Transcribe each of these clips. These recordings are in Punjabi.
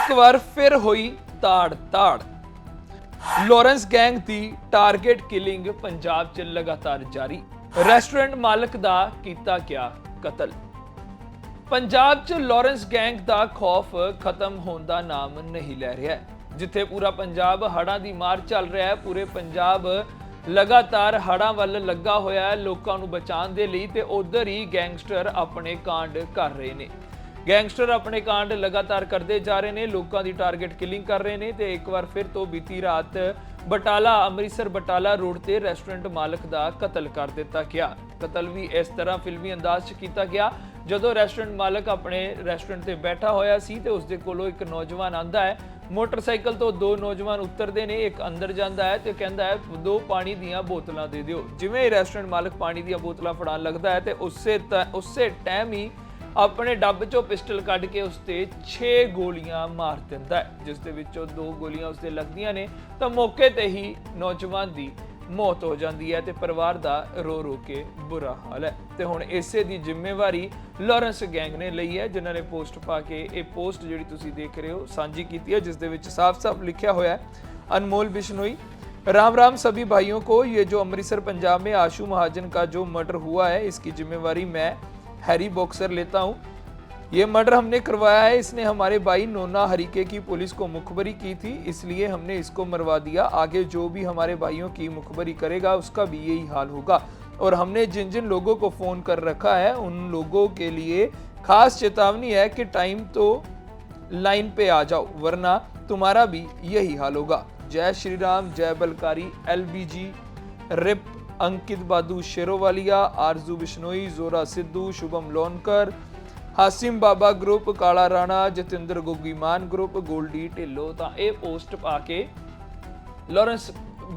ਇੱਕ ਵਾਰ ਫਿਰ ਹੋਈ ਤਾੜ ਤਾੜ ਲਾਰੈਂਸ ਗੈਂਗ ਦੀ ਟਾਰਗੇਟ ਕਿਲਿੰਗ ਪੰਜਾਬ 'ਚ ਲਗਾਤਾਰ ਜਾਰੀ। ਰੈਸਟੋਰੈਂਟ ਮਾਲਕ ਦਾ ਕੀਤਾ ਗਿਆ ਕਤਲ। ਪੰਜਾਬ 'ਚ ਲਾਰੈਂਸ ਗੈਂਗ ਦਾ ਖੌਫ ਖਤਮ ਹੋਣ ਦਾ ਨਾਮ ਨਹੀਂ ਲੈ ਰਿਹਾ। ਜਿੱਥੇ ਪੂਰਾ ਪੰਜਾਬ ਹੜਾਂ ਦੀ ਮਾਰ ਚੱਲ ਰਿਹਾ ਹੈ, ਪੂਰੇ ਪੰਜਾਬ ਲਗਾਤਾਰ ਹੜਾਂ ਵੱਲ ਲੱਗਾ ਹੋਇਆ ਹੈ ਲੋਕਾਂ ਨੂੰ ਬਚਾਉਣ ਦੇ ਲਈ ਤੇ ਉਧਰ ਹੀ ਗੈਂਗਸਟਰ ਆਪਣੇ ਕਾਂਡ ਕਰ ਰਹੇ ਨੇ। ਗੈਂਗਸਟਰ ਆਪਣੇ ਕਾਂਡ ਲਗਾਤਾਰ ਕਰਦੇ ਜਾ ਰਹੇ ਨੇ, ਲੋਕਾਂ ਦੀ ਟਾਰਗੇਟ ਕਿਲਿੰਗ ਕਰ ਰਹੇ ਨੇ ਤੇ ਇੱਕ ਵਾਰ ਫਿਰ ਤੋਂ ਬੀਤੀ ਰਾਤ ਬਟਾਲਾ, ਅੰਮ੍ਰਿਤਸਰ ਬਟਾਲਾ ਰੋਡ ਤੇ ਰੈਸਟੋਰੈਂਟ ਮਾਲਕ ਦਾ ਕਤਲ ਕਰ ਦਿੱਤਾ ਗਿਆ। ਕਤਲ ਵੀ ਇਸ ਤਰ੍ਹਾਂ ਫਿਲਮੀ ਅੰਦਾਜ਼ 'ਚ ਕੀਤਾ ਗਿਆ, ਜਦੋਂ ਰੈਸਟੋਰੈਂਟ ਮਾਲਕ ਆਪਣੇ ਰੈਸਟੋਰੈਂਟ ਤੇ ਬੈਠਾ ਹੋਇਆ ਸੀ ਤੇ ਉਸ ਦੇ ਕੋਲੋਂ ਇੱਕ ਨੌਜਵਾਨ ਆਂਦਾ ਹੈ। ਮੋਟਰਸਾਈਕਲ ਤੋਂ ਦੋ ਨੌਜਵਾਨ ਉਤਰਦੇ ਨੇ, ਇੱਕ ਅੰਦਰ ਜਾਂਦਾ ਹੈ ਤੇ ਕਹਿੰਦਾ ਹੈ, ਦੋ ਪਾਣੀ ਦੀਆਂ ਬੋਤਲਾਂ ਦੇ ਦਿਓ। ਜਿਵੇਂ ਹੀ ਰੈਸਟੋਰੈਂਟ ਮਾਲਕ ਪਾਣੀ ਦੀਆਂ ਬੋਤਲਾਂ ਫੜਾਉਣ ਲੱਗਦਾ ਹੈ ਤੇ ਉਸੇ ਤ- ਉਸੇ ਟਾਈਮ ਹੀ ਆਪਣੇ ਡੱਬ ਚੋਂ ਪਿਸਟਲ ਕੱਢ ਕੇ ਉਸ ਤੇ 6 ਗੋਲੀਆਂ ਮਾਰ ਦਿੰਦਾ ਹੈ ਜਿਸ ਦੇ ਵਿੱਚੋਂ ਦੋ ਗੋਲੀਆਂ ਉਸ ਤੇ ਲੱਗਦੀਆਂ ਨੇ ਤਾਂ ਮੌਕੇ ਤੇ ਹੀ ਨੌਜਵਾਨ ਦੀ ਮੌਤ ਹੋ ਜਾਂਦੀ ਹੈ ਤੇ ਪਰਿਵਾਰ ਦਾ ਰੋ ਰੋ ਕੇ ਬੁਰਾ ਹਾਲ ਹੈ ਤੇ ਹੁਣ ਇਸੇ ਦੀ ਜ਼ਿੰਮੇਵਾਰੀ ਲਾਰੈਂਸ ਗੈਂਗ ਨੇ ਲਈ ਹੈ ਜਿਨ੍ਹਾਂ ਨੇ ਪੋਸਟ ਪਾ ਕੇ ਇਹ ਪੋਸਟ ਜਿਹੜੀ ਤੁਸੀਂ ਦੇਖ ਰਹੇ ਹੋ ਸਾਂਝੀ ਕੀਤੀ ਹੈ ਜਿਸ ਦੇ ਵਿੱਚ ਸਾਫ਼-ਸਾਫ਼ ਲਿਖਿਆ ਹੋਇਆ ਹੈ अनमोल बिश्नोई राम राम सभी भाइयों को ये जो अमृतसर पंजाब में आशु महाजन का जो मर्डर हुआ है इसकी जिम्मेवारी मैं हैरी बॉक्सर लेता हूँ। ये मर्डर हमने करवाया है, इसने हमारे भाई नोना हरीके की पुलिस को मुखबरी की थी, इसलिए हमने इसको मरवा दिया। आगे जो भी हमारे भाइयों की मुखबरी करेगा, उसका भी यही हाल होगा। और हमने जिन जिन लोगों को फ़ोन कर रखा है, उन लोगों के लिए खास चेतावनी है कि टाइम तो लाइन पे आ जाओ, वरना तुम्हारा भी यही हाल होगा। जय श्री राम, जय बलकारी, LBG, RIP अंकित बादू शेरोवालिया आरजू बिश्नोई जोरा सिद्धू शुभम लोनकर ਹਾਸਿਮ ਬਾਬਾ ਗਰੁੱਪ ਕਾਲਾ ਰਾਣਾ ਜਤਿੰਦਰ ਗੋਗੀਮਾਨ ਗਰੁੱਪ ਗੋਲਡੀ ਢਿੱਲੋਂ ਤਾਂ ਇਹ ਪੋਸਟ ਪਾ ਕੇ ਲਾਰੈਂਸ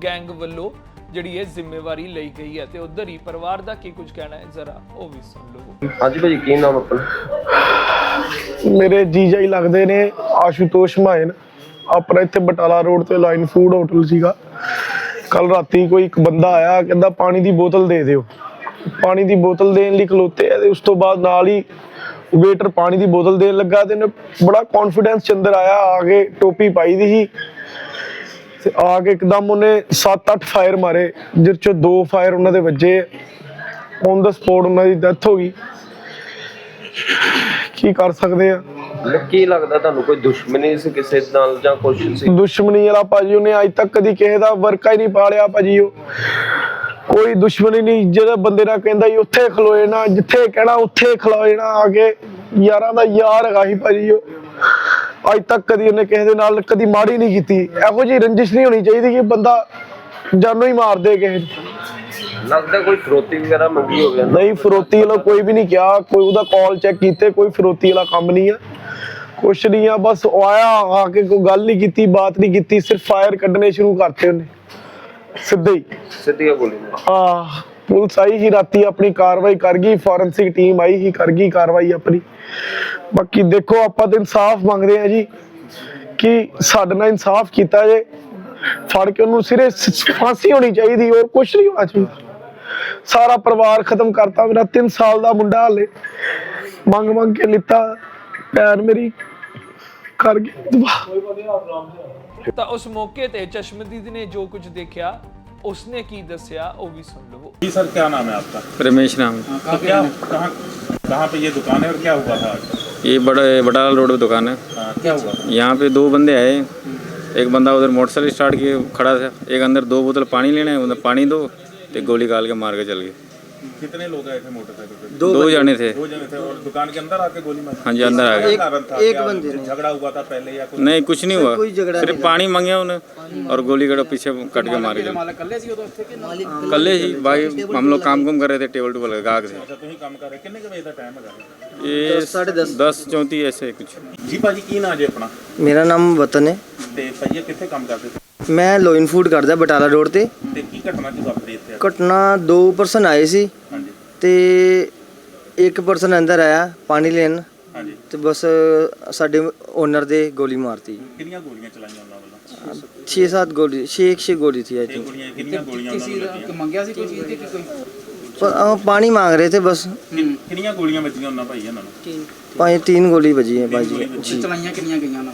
ਗੈਂਗ ਵੱਲੋਂ ਜਿਹੜੀ ਇਹ ਜ਼ਿੰਮੇਵਾਰੀ ਲਈ ਗਈ ਹੈ ਤੇ ਉਧਰ ਹੀ ਪਰਿਵਾਰ ਦਾ ਕੀ ਕੁਝ ਕਹਿਣਾ ਹੈ ਜ਼ਰਾ ਉਹ ਵੀ ਸੁਣ ਲਓ ਹਾਂਜੀ ਭਾਜੀ ਕੀ ਨਾਮ ਆਪਣਾ ਮੇਰੇ ਜੀਜਾ ਹੀ ਲੱਗਦੇ ਨੇ ਆਸ਼ੂਤੋਸ਼ ਮਾਇਨ ਆਪਣਾ ਇੱਥੇ ਬਟਾਲਾ ਰੋਡ ਤੇ ਲਾਈਨ ਫੂਡ ਹੋਟਲ ਸੀਗਾ ਕੱਲ ਰਾਤੀ ਕੋਈ ਇੱਕ ਬੰਦਾ ਆਇਆ, ਕਹਿੰਦਾ ਪਾਣੀ ਦੀ ਬੋਤਲ ਦੇ ਦਿਓ। ਪਾਣੀ ਦੀ ਬੋਤਲ ਦੇਣ ਲਈ ਖਲੋਤੇ ਆ ਤੇ ਉਸ ਤੋਂ ਬਾਅਦ ਨਾਲ ਹੀ ਵੇਟਰ ਪਾਣੀ ਦੀ ਬੋਤਲ ਦੇਣ ਲੱਗਾ ਤੇ ਇਹਨੇ ਬੜਾ ਕੌਨਫੀਡੈਂਸ ਚ ਆਇਆ, ਆ ਕੇ ਟੋਪੀ ਪਾਈ ਦੀ ਸੀ। ਤੇ ਆ ਕੇ ਇੱਕਦਮ ਉਹਨੇ 7-8 ਫਾਇਰ ਮਾਰੇ ਜਿਸ ਚੋਂ ਦੋ ਫਾਇਰ ਉਹਨਾਂ ਦੇ ਵੱਜੇ। ਔਨ ਦਾ ਸਪੌਟ ਉਹਨਾਂ ਦੀ ਡੈਥ ਹੋ ਗਈ। ਕੀ ਕਰ ਸਕਦੇ ਆ? ਕੀ ਲੱਗਦਾ ਤੁਹਾਨੂੰ ਕੋਈ ਦੁਸ਼ਮਣੀ ਸੀ ਕਿਸੇ ਨਾਲ ਜਾਂ ਕੁਛ ਸੀ? ਦੁਸ਼ਮਣੀ ਵਾਲਾ ਭਾਜੀ ਉਹਨੇ ਅੱਜ ਤੱਕ ਕਦੀ ਕਿਸੇ ਦਾ ਵਰਕਾ ਹੀ ਨਹੀਂ ਪਾਲਿਆ ਭਾਜੀ ਉਹ। ਕੋਈ ਦੁਸ਼ਮਣੀ ਨਹੀਂ, ਜਿਹੜਾ ਬੰਦੇ ਨਾਲ ਕਹਿੰਦਾ ਹੀ ਉੱਥੇ ਖਲੋਏ ਨਾ ਜਿੱਥੇ ਕਹਿਣਾ ਉੱਥੇ ਖਲੋਏ ਨਾ ਆ ਕੇ ਯਾਰਾਂ ਦਾ ਯਾਰ ਹੈਗਾ ਸੀ ਭਾਜੀ ਉਹ। ਅੱਜ ਤੱਕ ਕਦੀ ਉਹਨੇ ਕਿਸੇ ਦੇ ਨਾਲ ਕਦੀ ਮਾੜੀ ਨਹੀਂ ਕੀਤੀ। ਇਹੋ ਜਿਹੀ ਰੰਜਿਸ਼ ਨਹੀਂ ਹੋਣੀ ਚਾਹੀਦੀ ਕਿ ਬੰਦਾ ਜਾਨੋਂ ਹੀ ਮਾਰ ਦੇ ਕਿਸੇ ਨੂੰ ਲੱਗਦਾ ਕੋਈ ਫਰੋਤੀ ਵਗੈਰਾ ਮੰਗੀ ਹੋਵੇ ਨਹੀਂ ਫਰੋਤੀ ਵਾਲਾ ਕੋਈ ਵੀ ਨਹੀਂ ਕਿਹਾ। ਕੋਈ ਉਹਦਾ ਕਾਲ ਚੈੱਕ ਕੀਤੇ ਕੋਈ ਫਰੋਤੀ ਵਾਲਾ ਕੰਮ ਨਹੀਂ ਆ। ਕੁਛ ਨਹੀਂ ਆ ਬਸ ਆਇਆ ਆ ਕੇ ਕੋਈ ਗੱਲ ਨਹੀਂ ਕੀਤੀ ਬਾਤ ਨਹੀਂ ਕੀਤੀ ਸਿਰਫ ਫਾਇਰ ਕੱਢਣੇ ਸ਼ੁਰੂ ਕਰਤੇ ਉਹਨੇ। ਸਿੱਧੇ ਹੀ। ਸਿੱਧੀਆਂ ਗੋਲੀ ਨਾਲ ਆ ਪੁਲਿਸ ਆਈ ਹੀ ਰਾਤੀ ਆਪਣੀ ਕਾਰਵਾਈ ਕਰ ਗਈ ਫੋਰੈਂਸਿਕ ਟੀਮ ਆਈ ਹੀ ਕਰ ਗਈ ਕਾਰਵਾਈ ਆਪਣੀ। ਬਾਕੀ ਦੇਖੋ ਆਪਾਂ ਤਾਂ ਇਨਸਾਫ ਮੰਗਦੇ ਆ ਜੀ ਕਿ ਸਾਡੇ ਨਾਲ ਇਨਸਾਫ ਕੀਤਾ ਜੇ। ਫੜ ਕੇ ਉਹਨੂੰ ਸਿਰੇ ਫਾਂਸੀ ਹੋਣੀ ਚਾਹੀਦੀ ਹੋਰ ਕੁਝ ਨਹੀਂ ਹੋਣਾ ਚਾਹੀਦਾ। ਸਾਰਾ ਪਰਿਵਾਰ ਖਤਮ ਕਰਤਾ ਮੇਰਾ 3 ਸਾਲ ਦਾ ਮੁੰਡਾ ਹਲੇ ਮੰਗ ਮੰਗ ਕੇ ਲਿੱਤਾ ਭੈਣ ਮੇਰੀ ਕਰ ਗਈ ਤਬਾਹ ਤਾਂ ਉਸ ਮੌਕੇ ਤੇ ਚਸ਼ਮਦੀਦ ਨੇ ਜੋ ਕੁਝ ਦੇਖਿਆ ਉਸਨੇ ਕੀ ਦੱਸਿਆ ਉਹ ਵੀ ਸੁਣ ਲਵੋ जी सर क्या नाम है आपका रमेश नाम है। तो क्या कहाँ कहाँ पे ये दुकान है और क्या हुआ था आज ये बड़ा बटाला रोड पे दुकान है हाँ, क्या हुआ यहाँ पे दो बंदे आए एक बंदा उधर मोटरसाइकिल स्टार्ट किए खड़ा था एक अंदर दो बोतल पानी लेने उधर पानी दो तो गोली काल के मार के चल गए कितने लोग आए थे मोटरसाइकिल पे दो, जने थे दो जने थे और दुकान के अंदर आके गोली मारी हाँ जी अंदर आ क्या गए कारण था एक बंदे झगड़ा हुआ था पहले या कुछ नहीं कुछ नहीं हुआ सिर्फ पानी मांगे उन्हें और गोली कड़ा पीछे कट के मार के चल गए। कल ही भाई हम लोग काम कुम कर रहे थे टेबल टूबल गाहक थे अच्छा तुम काम कर रहे किन्ने के बजे का टाइम है ये साढ़े दस दस चौंती ऐसे कुछ जी भाजी की ना जे अपना ਮੇਰਾ ਨਾਮ ਵਤਨ ਹੈ ਤੇ ਭਈਆ ਕਿੱਥੇ ਕੰਮ ਕਰਦੇ ਸੀ ਮੈਂ ਲੋਇਨ ਫੂਡ ਕਰਦਾ ਬਟਾਲਾ ਰੋਡ ਤੇ। ਘਟਨਾ ਦੋ ਪਰਸਨ ਆਏ ਸੀ ਤੇ ਇੱਕ ਪਰਸਨ ਅੰਦਰ ਆਇਆ ਪਾਣੀ ਲੈਣ। ਤੇ ਬਸ ਸਾਡੇ ਓਨਰ ਦੇ ਗੋਲੀ ਮਾਰਤੀ। ਕਿੰਨੀਆਂ ਗੋਲੀਆਂ ਚਲਾਈਆਂ ਉਹਨਾਂ ਵੱਲੋਂ? 6-7 ਗੋਲੀ 6-6 ਗੋਲੀ ਸੀ ਪਾਣੀ ਮੰਗ ਰਹੇ ਤੇ ਬਸ। ਕਿੰਨੀਆਂ ਗੋਲੀਆਂ ਵੱਜੀਆਂ ਉਹਨਾਂ ਭਾਈ ਇਹਨਾਂ ਭਾਈ ਤਿੰਨ ਗੋਲੀ ਵੱਜੀ ਭਾਈ ਜੀ। ਚਲਾਈਆਂ ਕਿੰਨੀਆਂ ਗਈਆਂ ਉਹਨਾਂ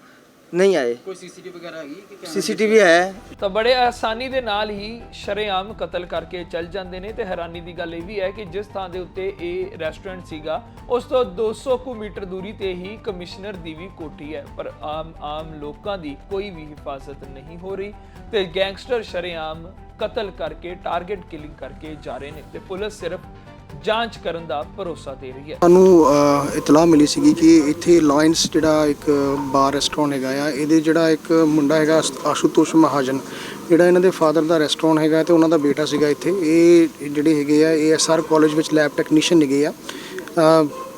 ਨਹੀਂ ਆਏ। ਕੋਈ ਸੀਸੀਟੀਵੀ ਵਗੈਰਾ ਹੈਗੀ ਸੀਸੀਟੀਵੀ ਹੈ। ਤਾਂ ਬੜੇ ਆਸਾਨੀ ਦੇ ਨਾਲ ਹੀ ਸ਼ਰੇਆਮ ਕਤਲ ਕਰਕੇ ਚੱਲ ਜਾਂਦੇ ਨੇ ਤੇ ਹੈਰਾਨੀ ਦੀ ਗੱਲ ਇਹ ਵੀ ਹੈ ਕਿ ਜਿਸ ਥਾਂ ਦੇ ਉੱਤੇ ਇਹ ਰੈਸਟੋਰੈਂਟ ਸੀਗਾ ਉਸ ਤੋਂ 200 ਕੁ ਮੀਟਰ ਦੂਰੀ ਤੇ ਹੀ ਕਮਿਸ਼ਨਰ ਦੀ ਵੀ ਕੋਠੀ ਹੈ ਪਰ ਆਮ ਆਮ ਲੋਕਾਂ ਦੀ ਕੋਈ ਵੀ ਹਿਫਾਜ਼ਤ ਨਹੀਂ ਹੋ ਰਹੀ ਤੇ ਗੈਂਗਸਟਰ ਸ਼ਰੇਆਮ ਕਤਲ ਕਰਕੇ ਟਾਰਗੇਟ ਕਿਲਿੰਗ ਕਰਕੇ ਜਾ ਰਹੇ ਨੇ ਤੇ ਪੁਲਿਸ ਸਿਰਫ ਜਾਂਚ ਕਰਨ ਦਾ ਭਰੋਸਾ ਦੇ ਰਹੀ ਹੈ। ਸਾਨੂੰ ਇਤਲਾਹ ਮਿਲੀ ਸੀਗੀ ਕਿ ਇੱਥੇ ਲਾਇਨਸ ਜਿਹੜਾ ਇੱਕ ਬਾਰ ਰੈਸਟੋਰੈਂਟ ਹੈਗਾ ਆ ਇਹਦੇ ਜਿਹੜਾ ਇੱਕ ਮੁੰਡਾ ਹੈਗਾ ਆਸ- ਆਸ਼ੂਤੋਸ਼ ਮਹਾਜਨ ਜਿਹੜਾ ਇਹਨਾਂ ਦੇ ਫਾਦਰ ਦਾ ਰੈਸਟੋਰੈਂਟ ਹੈਗਾ ਤੇ ਉਹਨਾਂ ਦਾ ਬੇਟਾ ਸੀਗਾ ਇੱਥੇ। ਇਹ ਜਿਹੜੇ ਹੈਗੇ ਆ ਏਐਸਆਰ ਕਾਲਜ ਵਿੱਚ ਲੈਬ ਟੈਕਨੀਸ਼ੀਅਨ ਹੈਗੇ ਆ।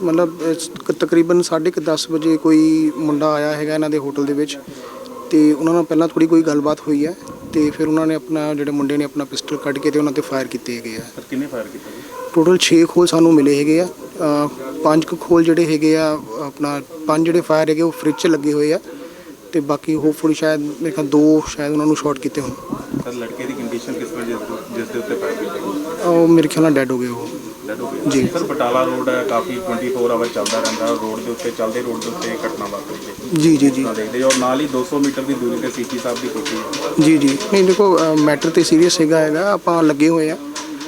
ਮਤਲਬ ਤਕਰੀਬਨ 10:30 ਵਜੇ ਕੋਈ ਮੁੰਡਾ ਆਇਆ ਹੈਗਾ ਇਹਨਾਂ ਦੇ ਹੋਟਲ ਦੇ ਵਿੱਚ ਤੇ ਉਹਨਾਂ ਨਾਲ ਪਹਿਲਾਂ ਥੋੜੀ ਕੋਈ ਗੱਲਬਾਤ ਹੋਈ ਹੈ ਤੇ ਫਿਰ ਉਹਨਾਂ ਨੇ ਆਪਣਾ ਜਿਹੜੇ ਮੁੰਡੇ ਨੇ ਆਪਣਾ ਪਿਸਟਲ ਕੱਢ ਕੇ ਤੇ ਉਹਨਾਂ ਤੇ ਫਾਇਰ ਕੀਤੇ ਹੈਗੇ ਆ। ਸਰ ਕਿੰਨੇ ਫਾਇਰ ਕੀਤਾ ਟੋਟਲ 6 ਖੋਲ ਸਾਨੂੰ ਮਿਲੇ ਹੈਗੇ ਆ। ਪੰਜ ਕੁ ਖੋਲ ਜਿਹੜੇ ਹੈਗੇ ਆ ਆਪਣਾ ਪੰਜ ਜਿਹੜੇ ਫਾਇਰ ਹੈਗੇ ਉਹ ਫ੍ਰਿਜ 'ਚ ਲੱਗੇ ਹੋਏ ਆ। ਤੇ ਬਾਕੀ ਹੋਪਫੁਲੀ ਸ਼ਾਇਦ ਮੇਰੇ ਖਿਆਲ ਦੋ ਸ਼ਾਇਦ ਉਹਨਾਂ ਨੂੰ ਸ਼ਾਰਟ ਕੀਤੇ ਹੋਣ। ਸਰ ਲੜਕੇ ਦੀ ਕੰਡੀਸ਼ਨ ਕਿਸ ਤਰ੍ਹਾਂ ਜਿਸ ਦੇ ਉੱਤੇ ਫਾਇਰ ਕੀਤਾ ਉਹ ਮੇਰੇ ਖਿਆਲ ਨਾਲ ਡੈਡ ਹੋ ਗਏ ਉਹ। ਜੀ। ਸਰ ਬਟਾਲਾ ਰੋਡ ਹੈ ਕਾਫੀ 24 ਆਵਰ ਚੱਲਦਾ ਰਹਿੰਦਾ। ਰੋਡ ਦੇ ਉੱਤੇ ਚੱਲਦੇ ਰੋਡ ਦੇ ਉੱਤੇ ਘਟਨਾ ਵਾਪਰੀ ਹੈ। ਜੀ ਜੀ ਜੀ। ਦੇਖਦੇ ਔਰ ਨਾਲ ਹੀ 200 ਮੀਟਰ ਦੀ ਦੂਰੀ ਤੇ ਸੀਪੀ ਸਾਹਿਬ ਦੀ ਕੋਠੀ ਹੈ। ਜੀ ਜੀ। ਨਹੀਂ ਦੇਖੋ ਮੈਟਰ ਤੇ ਸੀਰੀਅਸ ਹੈਗਾ ਹੈਗਾ ਆਪਾਂ ਲੱਗੇ ਹੋਏ ਆ।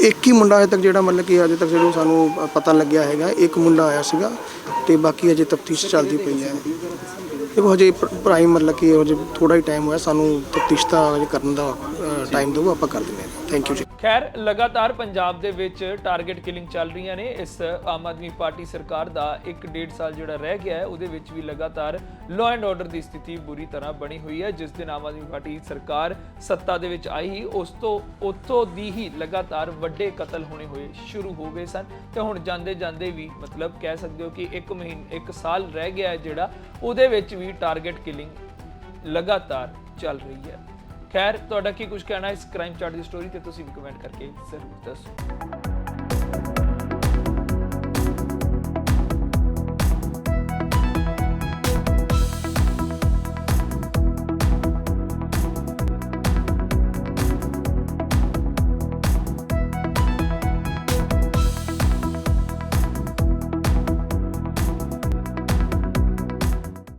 ਇੱਕ ਹੀ ਮੁੰਡਾ ਅਜੇ ਤੱਕ ਜਿਹੜਾ ਮਤਲਬ ਕਿ ਅਜੇ ਤੱਕ ਜਿਹੜਾ ਸਾਨੂੰ ਪਤਾ ਲੱਗਿਆ ਹੈਗਾ, ਇੱਕ ਮੁੰਡਾ ਆਇਆ ਸੀਗਾ ਤੇ ਬਾਕੀ ਅਜੇ ਤਫਤੀਸ਼ ਚੱਲਦੀ ਪਈ ਹੈ। ਦੇਖੋ ਹਜੇ ਪ੍ਰਾਈਮ ਮਤਲਬ ਕਿ ਹਜੇ ਥੋੜਾ ਹੀ ਟਾਈਮ ਹੋਇਆ, ਸਾਨੂੰ ਤਫਤੀਸ਼ ਦਾ ਹਜੇ ਕਰਨ ਦਾ ਟਾਈਮ ਦਿਓ ਆਪਾਂ ਕਰ ਦਿੰਦੇ ਹਾਂ। ਥੈਂਕ ਯੂ ਜੀ। ਖੈਰ, ਲਗਾਤਾਰ ਪੰਜਾਬ ਦੇ ਵਿੱਚ ਟਾਰਗੇਟ ਕਿਲਿੰਗ ਚੱਲ ਰਹੀਆਂ ਨੇ। ਇਸ ਆਮ ਆਦਮੀ ਪਾਰਟੀ ਸਰਕਾਰ ਦਾ 1.5 ਸਾਲ ਜਿਹੜਾ ਰਹਿ ਗਿਆ ਹੈ, ਉਹਦੇ ਵਿੱਚ ਵੀ ਲਗਾਤਾਰ ਲਾਅ ਐਂਡ ਆਰਡਰ ਦੀ ਸਥਿਤੀ ਬੁਰੀ ਤਰ੍ਹਾਂ ਬਣੀ ਹੋਈ ਹੈ। ਜਿਸ ਦਿਨ ਆਮ ਆਦਮੀ ਪਾਰਟੀ ਸਰਕਾਰ ਸੱਤਾ ਦੇ ਵਿੱਚ ਆਈ ਹੀ ਉਸ ਤੋਂ ਉੱਥੋਂ ਦੀ ਹੀ ਲਗਾਤਾਰ ਵੱਡੇ ਕਤਲ ਹੋਣੇ ਹੋਏ ਸ਼ੁਰੂ ਹੋ ਗਏ ਸਨ। ਤੇ ਹੁਣ ਜਾਂਦੇ ਜਾਂਦੇ ਵੀ ਮਤਲਬ ਕਹਿ ਸਕਦੇ ਹੋ ਕਿ 1 ਮਹੀਨਾ 1 ਸਾਲ ਰਹਿ ਗਿਆ ਹੈ ਜਿਹੜਾ, ਉਹਦੇ ਵਿੱਚ ਵੀ ਟਾਰਗੇਟ ਕਿਲਿੰਗ ਲਗਾਤਾਰ ਚੱਲ ਰਹੀ ਹੈ। ਖੈਰ, ਤੁਹਾਡਾ ਕੀ ਕੁਝ ਕਹਿਣਾ ਇਸ ਕ੍ਰਾਈਮ ਚਾਰਟ ਦੀ ਸਟੋਰੀ ਤੇ ਤੁਸੀਂ ਵੀ ਕਮੈਂਟ ਕਰਕੇ ਜ਼ਰੂਰ ਦੱਸੋ।